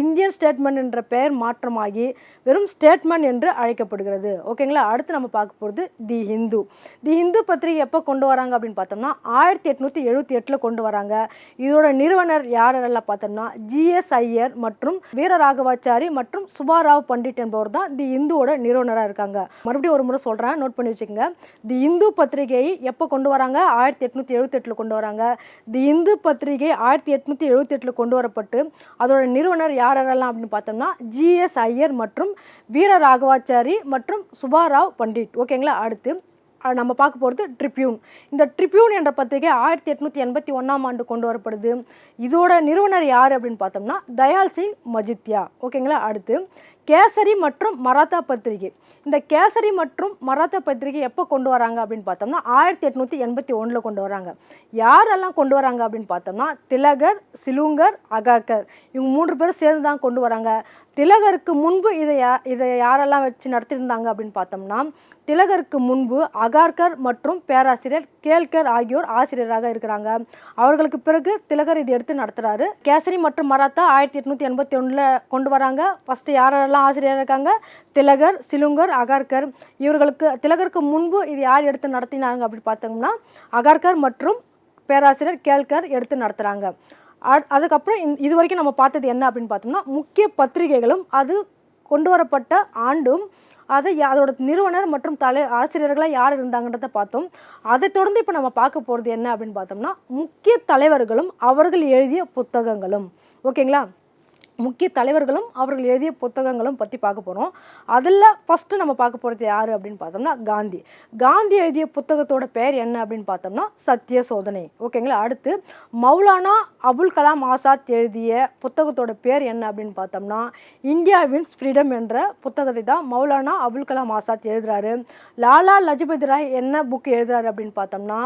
இந்தியன் ஸ்டேட்மெண்ட் என்ற பெயர் மாற்றமாகி வெறும் ஸ்டேட்மெண்ட் என்று அழைக்கப்படுகிறது. ஓகேங்களா? அடுத்து நம்ம பார்க்க போகிறது தி ஹிந்து. தி ஹிந்து பத்திரிகை எப்போ கொண்டு வராங்க அப்படின்னு பார்த்தோம்னா ஆயிரத்தி எட்நூற்றி எழுபத்தி எட்டில் கொண்டு வராங்க. இதோட நிறுவனர் யாரெல்லாம் பார்த்தோம்னா ஜிஎஸ் ஐயர் மற்றும் வீரராகவாச்சாரி மற்றும் சுபாராவ் பண்டிட் என்பவர் தான் தி இந்துவோட நிறுவனராக இருக்காங்க. மறுபடியும் ஒரு முறை சொல்கிறேன் நோட் பண்ணி வச்சுக்கோங்க. தி இந்து பத்திரிகையை எப்போ கொண்டு வராங்க? ஆயிரத்தி எட்நூற்றி எழுபத்தெட்டில் கொண்டு வராங்க. தி இந்து பத்திரிகை ஆயிரத்தி எட்நூற்றி எழுபத்தெட்டில் கொண்டு வரப்பட்டு அதோட நிறுவனர் யார் யாரெல்லாம் அப்படின்னு பார்த்தோம்னா ஜிஎஸ் ஐயர் மற்றும் வீர ராகவாச்சாரி மற்றும் சுபாராவ் பண்டிட். ஓகேங்களா அடுத்து நம்ம பார்க்க போகிறது ட்ரிபியூன். இந்த ட்ரிபியூன் என்ற பத்திரிகை ஆயிரத்தி எட்நூற்றி எண்பத்தி ஒன்றாம் ஆண்டு கொண்டு வரப்படுது. இதோட நிறுவனர் யார் அப்படின்னு பார்த்தோம்னா தயால் சிங் மஜித்யா ஓகேங்களா அடுத்து கேசரி மற்றும் மராத்தா பத்திரிகை. இந்த கேசரி மற்றும் மராத்தா பத்திரிகை எப்போ கொண்டு வராங்க அப்படின்னு பார்த்தோம்னா ஆயிரத்தி எட்நூற்றி எண்பத்தி ஒன்றில் கொண்டு வராங்க. யாரெல்லாம் கொண்டு வராங்க அப்படின்னு பார்த்தோம்னா திலகர் சிலுங்கர் அகாக்கர். இவங்க மூன்று பேரும் சேர்ந்து தான் கொண்டு வராங்க. திலகருக்கு முன்பு இதை யா இதை யாரெல்லாம் வச்சு நடத்தியிருந்தாங்க அப்படின்னு பார்த்தோம்னா திலகருக்கு முன்பு அகார்கர் மற்றும் பேராசிரியர் கேல்கர் ஆகியோர் ஆசிரியராக இருக்கிறாங்க. அவர்களுக்கு பிறகு திலகர் இதை எடுத்து நடத்துகிறாரு கேசரி மற்றும் மராத்தா ஆயிரத்தி எட்நூற்றி எண்பத்தி ஒன்றில் கொண்டு வராங்க. ஃபஸ்ட்டு யாரெல்லாம் ஆசிரியர் இருக்காங்க. திலகர் சிலுங்கர் அகார்கர். இவர்களுக்கு திலகருக்கு முன்பு இது யார் எடுத்து நடத்தினாங்க அப்படின்னு பார்த்தோம்னா அகார்கர் மற்றும் பேராசிரியர் கேல்கர் எடுத்து நடத்துகிறாங்க அ- அதுக்கப்புறம் இந்த- இது வரைக்கும் நம்ம பார்த்தது என்ன அப்படின்னு பார்த்தோம்னா முக்கிய பத்திரிகைகளும் அது கொண்டு வரப்பட்ட ஆண்டும் அதை அதோட நிறுவனர் மற்றும் தலை ஆசிரியர்களாக யார் இருந்தாங்கன்றத பார்த்தோம். அதை தொடர்ந்து இப்போ நம்ம பார்க்க போகிறது என்ன அப்படின்னு பார்த்தோம்னா முக்கிய தலைவர்களும் அவர்கள் எழுதிய புத்தகங்களும். ஓகேங்களா? முக்கிய தலைவர்களும் அவர்கள் எழுதிய புத்தகங்களும் பற்றி பார்க்க போகிறோம் அதில் ஃபஸ்ட்டு நம்ம பார்க்க போகிறது யார் அப்படின்னு பார்த்தோம்னா காந்தி. காந்தி எழுதிய புத்தகத்தோட பேர் என்ன அப்படின்னு பார்த்தோம்னா சத்திய சோதனை. ஓகேங்களா அடுத்து மௌலானா அபுல் கலாம் ஆசாத் எழுதிய புத்தகத்தோட பேர் என்ன அப்படின்னு பார்த்தோம்னா இந்தியாவின் ஃப்ரீடம் என்ற புத்தகத்தை தான் மௌலானா அபுல் கலாம் ஆசாத் எழுதுகிறாரு லாலா லஜபதி ராய் என்ன புக் எழுதுகிறாரு அப்படின்னு பார்த்தோம்னா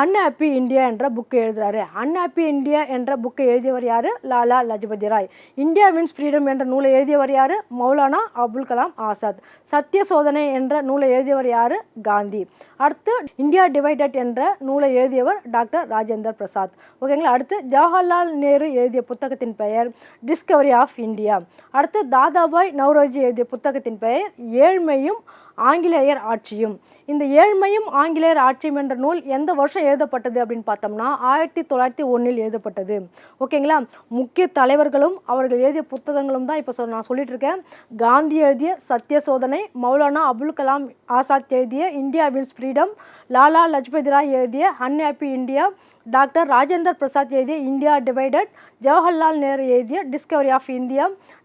அன்ஹாப்பி இந்தியா என்ற புக்கை எழுதுகிறாரு அன்ஹாப்பி இந்தியா என்ற புக்கை எழுதியவர் யார்? Lala Lajpat Rai. India wins freedom என்ற நூலை எழுதியவர் யார்? மௌலானா அபுல் கலாம் ஆசாத். சத்திய சோதனை என்ற நூலை எழுதியவர் யார்? காந்தி. அடுத்து இந்தியா டிவைடட் என்ற நூலை எழுதியவர் டாக்டர் ராஜேந்தர் பிரசாத். ஓகேங்களா அடுத்து ஜவஹர்லால் நேரு எழுதிய புத்தகத்தின் பெயர் டிஸ்கவரி ஆஃப் இந்தியா அடுத்து தாதாபாய் நவ்ரோஜி எழுதிய புத்தகத்தின் பெயர் ஏழ்மையும் ஆங்கிலேயர் ஆட்சியும். இந்த ஏழ்மையும் ஆங்கிலேயர் ஆட்சியும் என்ற நூல் எந்த வருஷம் எழுதப்பட்டது அப்படின்னு பார்த்தோம்னா ஆயிரத்தி தொள்ளாயிரத்தி ஒன்றில் எழுதப்பட்டது. ஓகேங்களா? முக்கிய தலைவர்களும் அவர்கள் எழுதிய புத்தகங்களும் தான் இப்போ நான் சொல்லிட்டு இருக்கேன் காந்தி எழுதிய சத்திய சோதனை மௌலானா அபுல் கலாம் ஆசாத் எழுதிய India wins freedom Lala Lajpat Rai எழுதிய unhappy India doctor Rajendra Prasad எழுதிய இந்தியா டிவைடட் ஜவஹர்லால் நேரு எழுதிய discovery of India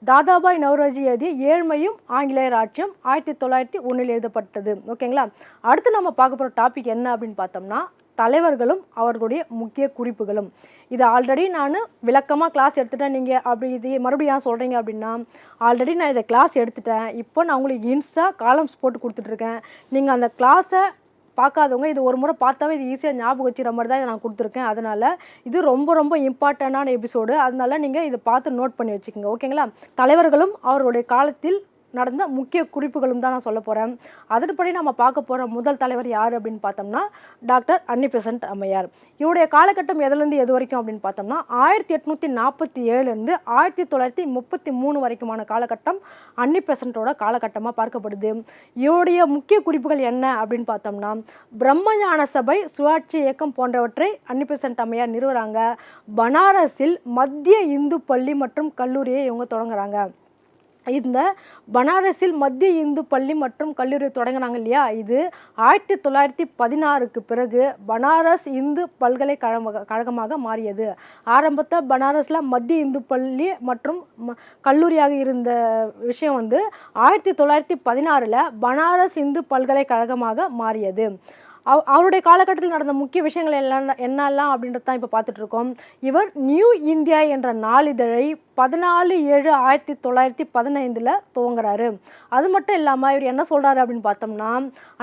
Dadabhai Naoroji எழுதிய ஏழ்மையும் ஆங்கிலேயர் ஆட்சியும் ஆயிரத்தி தொள்ளாயிரத்தி ஒன்றில் எழுதப்பட்டது. ஓகேங்களா? அடுத்து நம்ம பார்க்க போகிற டாபிக் என்ன அப்படின்னு பார்த்தோம்னா தலைவர்களும் அவர்களுடைய முக்கிய குறிப்புகளும். இது ஆல்ரெடி நான் விளக்கமாக கிளாஸ் எடுத்துட்டேன் நீங்கள் அப்படி இது மறுபடியும் ஏன் சொல்கிறீங்க அப்படின்னா ஆல்ரெடி நான் இதை கிளாஸ் எடுத்துட்டேன். இப்போ நான் உங்களுக்கு இன்ஸ்டா காலம்ஸ் போட்டு கொடுத்துட்ருக்கேன் நீங்கள் அந்த கிளாஸை பார்க்காதவங்க இது ஒரு முறை பார்த்தாவே இது ஈஸியாக ஞாபகம் வச்சுக்கிற மாதிரி தான் இதை நான் கொடுத்துருக்கேன். அதனால் இது ரொம்ப ரொம்ப இம்பார்ட்டண்டான எபிசோடு அதனால நீங்கள் இதை பார்த்து நோட் பண்ணி வச்சுக்கோங்க. ஓகேங்களா தலைவர்களும் அவர்களுடைய காலத்தில் நடந்த முக்கிய குறிப்புகளும் தான் நான் சொல்ல போகிறேன் அதன்படி நம்ம பார்க்க போகிற முதல் தலைவர் யார் அப்படின்னு பார்த்தோம்னா டாக்டர் அன்னிபெசன்ட் அம்மையார். இவருடைய காலகட்டம் எதுலேருந்து எது வரைக்கும் அப்படின்னு பார்த்தோம்னா ஆயிரத்தி எட்நூற்றி நாற்பத்தி ஏழுலேருந்து ஆயிரத்தி தொள்ளாயிரத்தி முப்பத்தி மூணு வரைக்குமான காலகட்டம் அன்னிபெசன்ட்டோட காலகட்டமாக பார்க்கப்படுது. இவருடைய முக்கிய குறிப்புகள் என்ன அப்படின்னு பார்த்தோம்னா பிரம்மஞான சபை சுயாட்சி இயக்கம் போன்றவற்றை அன்னிபெசன்ட் அம்மையார் நிறுவுறாங்க. பனாரஸில் மத்திய இந்து பள்ளி மற்றும் கல்லூரியை இவங்க தொடங்குறாங்க. இந்த பனாரஸில் மத்திய இந்து பள்ளி மற்றும் கல்லூரி தொடங்கினாங்க இல்லையா? இது ஆயிரத்தி தொள்ளாயிரத்தி பதினாறுக்கு பிறகு பனாரஸ் இந்து பல்கலைக்கழக கழகமாக மாறியது. ஆரம்பத்தில் பனாரஸில் மத்திய இந்து பள்ளி மற்றும் ம- கல்லூரியாக இருந்த விஷயம் வந்து ஆயிரத்தி தொள்ளாயிரத்தி பதினாறில் பனாரஸ் இந்து பல்கலைக்கழகமாக மாறியது. அவ அவருடைய காலகட்டத்தில் நடந்த முக்கிய விஷயங்கள் எல்லாம் என்னெல்லாம் அப்படின்றது தான் இப்போ பார்த்துட்டு இருக்கோம் இவர் நியூ இந்தியா என்ற நாளிதழை பதினாலு ஏழு ஆயிரத்தி தொள்ளாயிரத்தி பதினைந்தில் துவங்குறாரு. அது மட்டும் இல்லாமல் இவர் என்ன சொல்கிறாரு அப்படின்னு பார்த்தோம்னா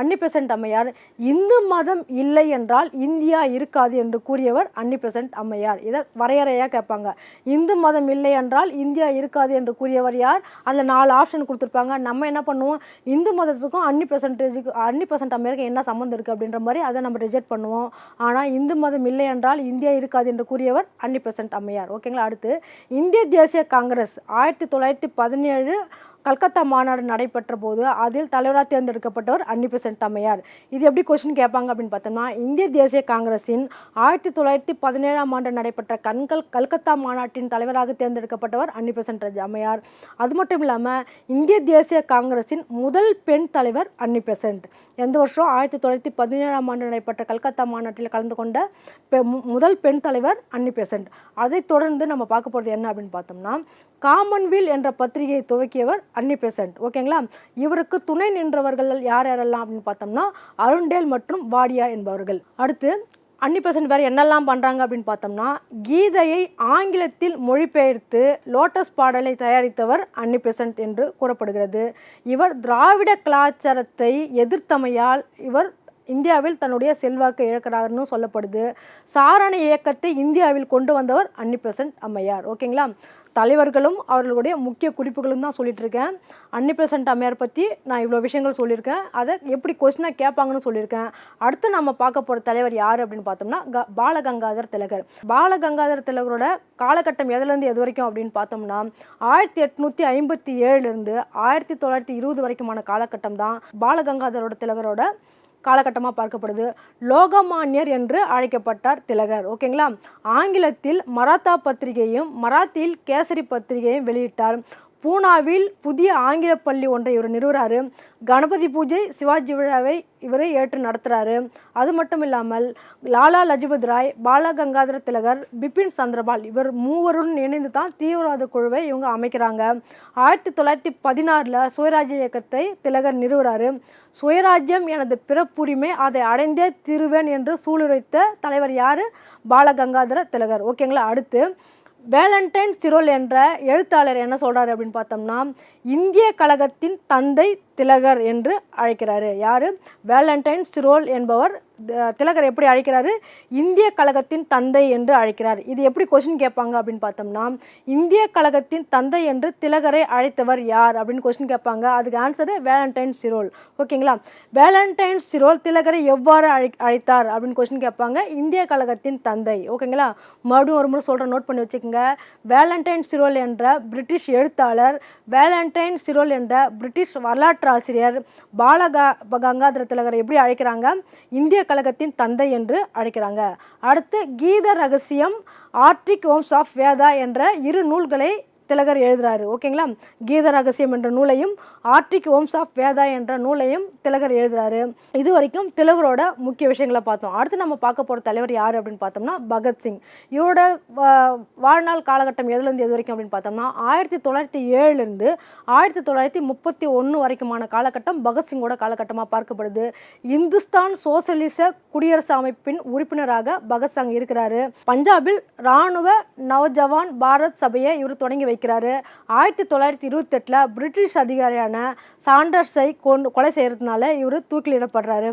அன்னி பெசன்ட் அம்மையார் இந்து மதம் இல்லை என்றால் இந்தியா இருக்காது என்று கூறியவர் அன்னி பெசன்ட் அம்மையார். இதை வரையறையாக கேட்பாங்க. இந்து மதம் இல்லை என்றால் இந்தியா இருக்காது என்று கூறியவர் யார்? அதில் நாலு ஆப்ஷன் கொடுத்துருப்பாங்க. நம்ம என்ன பண்ணுவோம்? இந்து மதத்துக்கும் அன்னி பெர்சன்டேஜுக்கு அன்னி பெர்சன்ட் அம்மையாருக்கு என்ன சம்மந்தம் இருக்குது அப்படின்னு அப்படின்ற மாதிரி அதை நம்ம ரிஜெக்ட் பண்ணுவோம். ஆனால் இந்து மதம் இல்லை என்றால் இந்தியா இருக்காது என்று கூறியவர் அன்னி பெர்சன்ட் அம்மையார். ஓகேங்களா? அடுத்து இந்திய தேசிய காங்கிரஸ் ஆயிரத்தி தொள்ளாயிரத்தி பதினேழு கல்கத்தா மாநாடு நடைபெற்ற போது அதில் தலைவராக தேர்ந்தெடுக்கப்பட்டவர் அன்னிபெசன்ட் அம்மையார் இது எப்படி கொஸ்டின் கேட்பாங்க அப்படின்னு பார்த்தோம்னா இந்திய தேசிய காங்கிரஸின் ஆயிரத்தி தொள்ளாயிரத்தி பதினேழாம் ஆண்டு நடைபெற்ற கண்கள் கல்கத்தா மாநாட்டின் தலைவராக தேர்ந்தெடுக்கப்பட்டவர் அன்னிபெசன்ட் அம்மையார் அது மட்டும் இல்லாமல் இந்திய தேசிய காங்கிரஸின் முதல் பெண் தலைவர் அன்னிபெசன்ட். எந்த வருஷம்? ஆயிரத்தி தொள்ளாயிரத்தி பதினேழாம் ஆண்டு நடைபெற்ற கல்கத்தா மாநாட்டில் கலந்து கொண்ட பெ- மு- முதல் பெண் தலைவர் அன்னிபெசன்ட். அதைத் தொடர்ந்து நம்ம பார்க்க போகிறது என்ன அப்படின்னு பார்த்தோம்னா காமன்வெல் என்ற பத்திரிகையை துவக்கியவர் அன்னிபெசன்ட் ஓகேங்களா இவருக்கு துணை நின்றவர்கள் யார் யாரெல்லாம் அப்படின்னு பார்த்தோம்னா அருண்டேல் மற்றும் வாடியா என்பவர்கள். அடுத்து அன்னிபெசன்ட் வேறு என்னெல்லாம் பண்ணுறாங்க அப்படின்னு பார்த்தோம்னா கீதையை ஆங்கிலத்தில் மொழிபெயர்த்து லோட்டஸ் பாடலை தயாரித்தவர் அன்னிபெசன்ட் என்று கூறப்படுகிறது. இவர் திராவிட கலாச்சாரத்தை எதிர்த்தமையால் இவர் இந்தியாவில் தன்னுடைய செல்வாக்கை இழக்கிறார்னு சொல்லப்படுது. சாரண இயக்கத்தை இந்தியாவில் கொண்டு வந்தவர் அன்னிபெசன்ட் அம்மையார் ஓகேங்களா தலைவர்களும் அவர்களுடைய முக்கிய குறிப்புகளும் தான் சொல்லிட்டு இருக்கேன் அன்னி பெசன்ட் அம்மையார் பற்றி நான் இவ்வளோ விஷயங்கள் சொல்லியிருக்கேன். அதை எப்படி கொஸ்டினாக கேட்பாங்கன்னு சொல்லியிருக்கேன். அடுத்து நம்ம பார்க்க போகிற தலைவர் யார் அப்படின்னு பார்த்தோம்னா க பாலகங்காதர் திலகர். பாலகங்காதர் திலகரோட காலகட்டம் எதுலேருந்து எது வரைக்கும் அப்படின்னு பார்த்தோம்னா ஆயிரத்தி எட்நூற்றி ஐம்பத்தி ஏழுலேருந்து ஆயிரத்தி தொள்ளாயிரத்தி இருபது வரைக்குமான காலகட்டம் தான் பாலகங்காதரோட திலகரோட காலகட்டமாக பார்க்கப்படுது. லோகமானியர் என்று அழைக்கப்பட்டார் திலகர். ஓகேங்களா? ஆங்கிலத்தில் மராத்தா பத்திரிகையும் மராத்தியில் கேசரி பத்திரிகையும் வெளியிட்டார். பூனாவில் புதிய ஆங்கில பள்ளி ஒன்றை இவர் நிறுவுறாரு. கணபதி பூஜை சிவாஜி விழாவை இவரே ஏற்று நடத்துகிறாரு அது மட்டும் இல்லாமல் லாலா லஜபத் ராய் பாலகங்காதர திலகர் பிபின் சந்திரபால் இவர் மூவருடன் இணைந்து தான் தீவிரவாத குழுவை இவங்க அமைக்கிறாங்க. ஆயிரத்தி தொள்ளாயிரத்தி பதினாறில் சுயராஜ்ய இயக்கத்தை திலகர் நிறுவுறாரு. சுயராஜ்யம் எனது பிறப்புரிமை அதை அடைந்தே திருவேன் என்று சூளுரைத்த தலைவர் யார்? பாலகங்காதர திலகர். ஓகேங்களா? அடுத்து வேலண்டைன் சிரோல் என்ற எழுத்தாளர் என்ன சொல்கிறார் அப்படின்னு பார்த்தோம்னா இந்திய கழகத்தின் தந்தை திலகர் என்று அழைக்கிறாரு. யார்? வேலண்டைன் சிரோல் என்பவர் திலகர் எப்படி அழைக்கிறாரு? இந்திய கழகத்தின் தந்தை என்று அழைக்கிறார். இது எப்படி கொஸ்டின் கேட்பாங்க அப்படின்னு பார்த்தோம்னா இந்திய கழகத்தின் தந்தை என்று திலகரை அழைத்தவர் யார் அப்படின்னு கொஸ்டின் கேட்பாங்க. அதுக்கு ஆன்சரு வேலண்டைன் சிரோல் ஓகேங்களா வேலண்டைன் சிரோல் திலகரை எவ்வாறு அழை அழைத்தார் அப்படின்னு கொஸ்டின் கேட்பாங்க. இந்திய கழகத்தின் தந்தை. ஓகேங்களா மறுபடியும் ஒரு முறை சொல்கிறேன் நோட் பண்ணி வச்சுக்கோங்க. வேலண்டைன் சிரோல் என்ற பிரிட்டிஷ் எழுத்தாளர் வேலண்டைன் சிரோல் என்ற பிரிட்டிஷ் வரலாற்று ஆசிரியர் பாலகா கங்காதர திலகரை எப்படி அழைக்கிறாங்க? இந்திய கழகத்தின் தந்தை என்று அழைக்கிறாங்க. அடுத்து கீத ரகசியம் ஆர்டிக் ஹோம்ஸ் ஆஃப் வேதா என்ற இரு நூல்களை திலகர் எழுதுறாரு. ஓகேங்களா கீத ரகசியம் என்ற நூலையும் ஆர்டிக் ஹோம்ஸ் ஆஃப் வேதா என்ற நூலையும் திலகர் எழுதுறாரு. இது வரைக்கும் திலகரோட முக்கிய விஷயங்களை பார்த்தோம். அடுத்து நம்ம பார்க்க போகிற தலைவர் யார் அப்படின்னு பார்த்தோம்னா பகத்சிங் இவரோட வாழ்நாள் காலகட்டம் எதுலேருந்து எது வரைக்கும் அப்படின்னு பார்த்தோம்னா ஆயிரத்தி தொள்ளாயிரத்தி ஏழுலேருந்து ஆயிரத்தி தொள்ளாயிரத்தி முப்பத்தி ஒன்று வரைக்குமான காலகட்டம் பகத்சிங்கோட காலகட்டமாக பார்க்கப்படுது. இந்துஸ்தான் சோசலிச குடியரசு அமைப்பின் உறுப்பினராக பகத்சிங் இருக்கிறாரு. பஞ்சாபில் இராணுவ நவஜவான் பாரத் சபையை இவர் தொடங்கி வைக்கிறாரு. ஆயிரத்தி தொள்ளாயிரத்தி இருபத்தெட்டில் பிரிட்டிஷ் அதிகாரியான சாண்டர்ஸை கொண்டு கொலை செய்கிறதுனால இவர் தூக்கிலிடப்படுறாரு.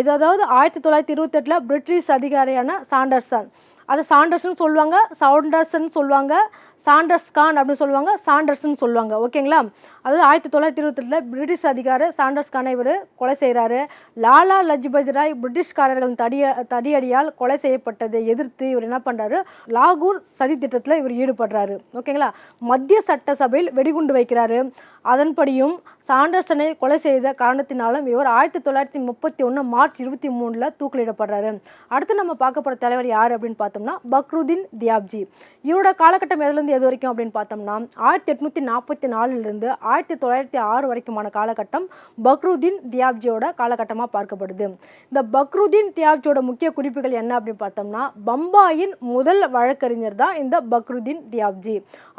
இது அதாவது ஆயிரத்தி தொள்ளாயிரத்தி இருபத்தெட்டில் பிரிட்டிஷ் அதிகாரியான சாண்டர்சன் அதை சாண்டர்ஸ்னு சொல்லுவாங்க சவுண்டர்ஸ்ன்னு சொல்லுவாங்க சாண்டர்ஸ் கான் அப்படின்னு சொல்லுவாங்க சாண்டர்ஸ்ன்னு சொல்லுவாங்க. ஓகேங்களா? அதாவது ஆயிரத்தி தொள்ளாயிரத்தி இருபத்தெட்டில் பிரிட்டிஷ் அதிகாரி சாண்டர்ஸ் கானை இவர் கொலை செய்கிறாரு லாலா லஜ்பதி ராய் பிரிட்டிஷ்காரர்களின் தடிய தடியடியால் கொலை செய்யப்பட்டதை எதிர்த்து இவர் என்ன பண்ணுறாரு லாகூர் சதி திட்டத்தில் இவர் ஈடுபடுறாரு. ஓகேங்களா? மத்திய சட்டசபையில் வெடிகுண்டு வைக்கிறாரு. அதன்படியும் சாண்டர்சனை கொலை செய்த காரணத்தினாலும் இவர் ஆயிரத்தி தொள்ளாயிரத்தி முப்பத்தி ஒன்று மார்ச் இருபத்தி மூணில் தூக்கிலிடப்படுறாரு. அடுத்து நம்ம பார்க்க போகிற தலைவர் யார் அப்படின்னு பார்த்தோம்னா பக்ருதீன் தியாப்ஜி. இவரோட காலகட்டம் எதுலேருந்து எது வரைக்கும் அப்படின்னு பார்த்தோம்னா ஆயிரத்தி எட்நூற்றி நாற்பத்தி நாலுலேருந்து ஆயிரத்தி தொள்ளாயிரத்தி ஆறு வரைக்குமான காலகட்டம் பக்ருதீன் தியாப்ஜியோட காலகட்டமாக பார்க்கப்படுது. இந்த பக்ருதீன் தியாப்ஜியோட முக்கிய குறிப்புகள் என்ன அப்படின்னு பார்த்தோம்னா பம்பாயின் முதல் வழக்கறிஞர் தான் இந்த பக்ருதீன் தியாப்ஜி.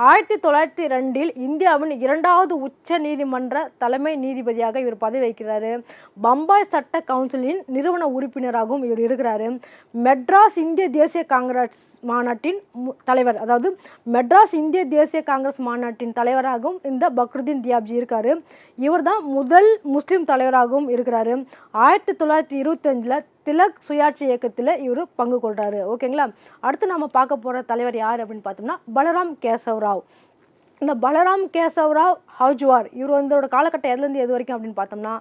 ஆயிரத்தி தொள்ளாயிரத்தி ரெண்டில் இந்தியாவின் இரண்டாவது உச்ச உச்ச நீதிமன்ற தலைமை நீதிபதியாக இவர் பதவி வகிக்கிறாரு பம்பாய் சட்ட கவுன்சிலின் நிறுவன உறுப்பினராகவும் இவர் இருக்கிறாரு. மெட்ராஸ் இந்திய தேசிய காங்கிரஸ் மாநாட்டின் மு- தலைவர் அதாவது மெட்ராஸ் இந்திய தேசிய காங்கிரஸ் மாநாட்டின் தலைவராகவும் இந்த பக்ருதீன் தியாப்ஜி இருக்காரு. இவர்தான் முதல் முஸ்லீம் தலைவராகவும் இருக்கிறாரு. ஆயிரத்தி தொள்ளாயிரத்தி இருபத்தஞ்சில் திலக் சுயாட்சி இயக்கத்தில் இவர் பங்கு கொள்கிறாரு ஓகேங்களா? அடுத்து நம்ம பார்க்க போகிற தலைவர் யார் அப்படின்னு பார்த்தோம்னா பலராம் கேசவ் ராவ். இந்த பலராம் கேசவராவ் ஹவுஜ்வார் இவர் வந்தோட காலகட்டம் எதுலேருந்து எது வரைக்கும் அப்படின்னு பார்த்தோம்னா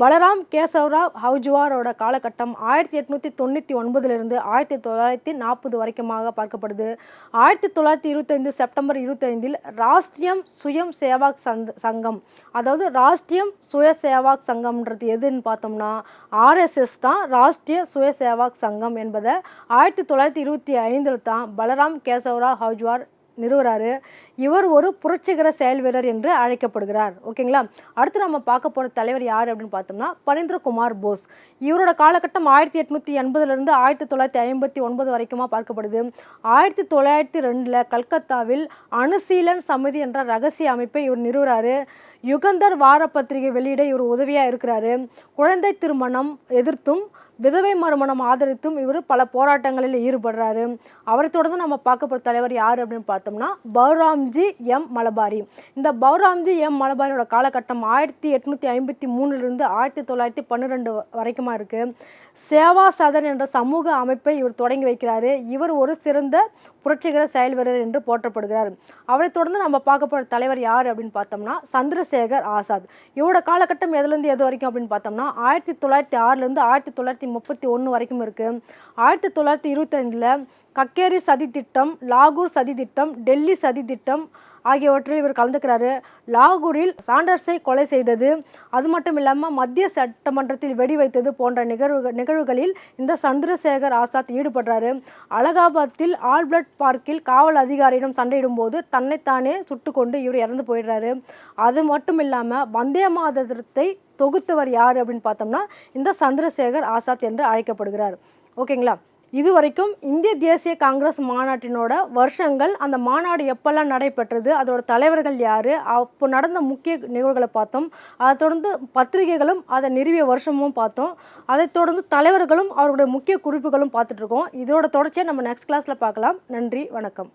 பலராம் கேசவராவ் ஹவுஜ்வாரோட காலகட்டம் ஆயிரத்தி எட்நூற்றி தொண்ணூற்றி ஒன்பதுலேருந்து ஆயிரத்தி தொள்ளாயிரத்தி நாற்பது வரைக்குமாக பார்க்கப்படுது. ஆயிரத்தி தொள்ளாயிரத்தி இருபத்தைந்து செப்டம்பர் இருபத்தைந்தில் ராஷ்டிரியம் சுயம் சேவாக் சந்த் சங்கம். அதாவது ராஷ்டிரியம் சுய சேவாக் சங்கம்ன்றது எதுன்னு பார்த்தோம்னா ஆர்எஸ்எஸ் தான் ராஷ்டிரிய சுய சேவாக் சங்கம் என்பதை ஆயிரத்தி தொள்ளாயிரத்தி இருபத்தி ஐந்தில் தான் பலராம் கேசவராவ் ஹவுஜ்வார் நிறுவறாரு. இவர் ஒரு புரட்சிகர செயல் வீரர் என்று அழைக்கப்படுகிறார். ஓகேங்களா? அடுத்து நம்ம பார்க்க போகிற தலைவர் யார் அப்படின்னு பார்த்தோம்னா பரேந்திரகுமார் போஸ். இவரோட காலகட்டம் ஆயிரத்தி எட்நூற்றி எண்பதுலேருந்து ஆயிரத்தி தொள்ளாயிரத்தி ஐம்பத்தி ஒன்பது வரைக்குமா பார்க்கப்படுது. ஆயிரத்தி தொள்ளாயிரத்தி ரெண்டில் கல்கத்தாவில் அணுசீலன் சமிதி என்ற ரகசிய அமைப்பை இவர் நிறுவுறாரு. யுகந்தர் வார பத்திரிகை வெளியிட இவர் உதவியாக இருக்கிறாரு. குழந்தை திருமணம் எதிர்த்தும் விதவை மறுமணம் ஆதரித்தும் இவர் பல போராட்டங்களில் ஈடுபடுறாரு. அவரை தொடர்ந்து நம்ம பார்க்க போகிற தலைவர் யார் அப்படின்னு பார்த்தோம்னா பௌராம்ஜி எம் மலபாரி. இந்த பௌராம்ஜி எம் மலபாரியோட காலகட்டம் ஆயிரத்தி எட்நூற்றி ஐம்பத்தி மூணுலேருந்து ஆயிரத்தி தொள்ளாயிரத்தி பன்னிரெண்டு வரைக்குமா இருக்குது சேவா சதன் என்ற சமூக அமைப்பை இவர் தொடங்கி வைக்கிறாரு. இவர் ஒரு சிறந்த புரட்சிகர செயல் வீரர் என்று போற்றப்படுகிறார். அவரை தொடர்ந்து நம்ம பார்க்க போகிற தலைவர் யார் அப்படின்னு பார்த்தோம்னா சந்திரசேகர் ஆசாத். இவரோட காலகட்டம் எதுலேருந்து எது வரைக்கும் அப்படின்னு பார்த்தோம்னா ஆயிரத்தி தொள்ளாயிரத்தி ஆறுலேருந்து ஆயிரத்தி தொள்ளாயிரத்தி முப்பத்தி ஒன்று வரைக்கும் இருக்குது ஆயிரத்தி தொள்ளாயிரத்தி இருபத்தைந்தில் கக்கேரி சதி திட்டம் லாகூர் சதி திட்டம் டெல்லி சதி திட்டம் ஆகியவற்றில் இவர் கலந்துக்கிறாரு. லாகூரில் சாண்டர்ஸை கொலை செய்தது அது மட்டும் இல்லாமல் மத்திய சட்டமன்றத்தில் வெடி வைத்தது போன்ற நிகழ்வுகள் நிகழ்வுகளில் இந்த சந்திரசேகர் ஆசாத் ஈடுபடுறாரு. அலகாபாத்தில் ஆல்பர்ட் பார்க்கில் காவல் அதிகாரியிடம் சண்டையிடும் போது தன்னைத்தானே சுட்டுக்கொண்டு இவர் இறந்து போயிடுறாரு. அது மட்டும் இல்லாமல் வந்தே மாதத்தை தொகுத்தவர் யார் அப்படின்னு பார்த்தோம்னா இந்த சந்திரசேகர் ஆசாத் என்று அழைக்கப்படுகிறார். ஓகேங்களா? இது வரைக்கும் இந்திய தேசிய காங்கிரஸ் மாநாட்டினோட வருஷங்கள் அந்த மாநாடு எப்பெல்லாம் நடைபெற்றது அதோட தலைவர்கள் யார் அப்போ நடந்த முக்கிய நிகழ்வுகளை பார்த்தோம். அதை தொடர்ந்து பத்திரிகைகளும் அதை நிறுவிய வருஷமும் பார்த்தோம். அதை தொடர்ந்து தலைவர்களும் அவருடைய முக்கிய குறிப்புகளும் பார்த்துட்ருக்கோம் இதோட தொடர்ச்சியை நம்ம நெக்ஸ்ட் கிளாஸில் பார்க்கலாம். நன்றி வணக்கம்.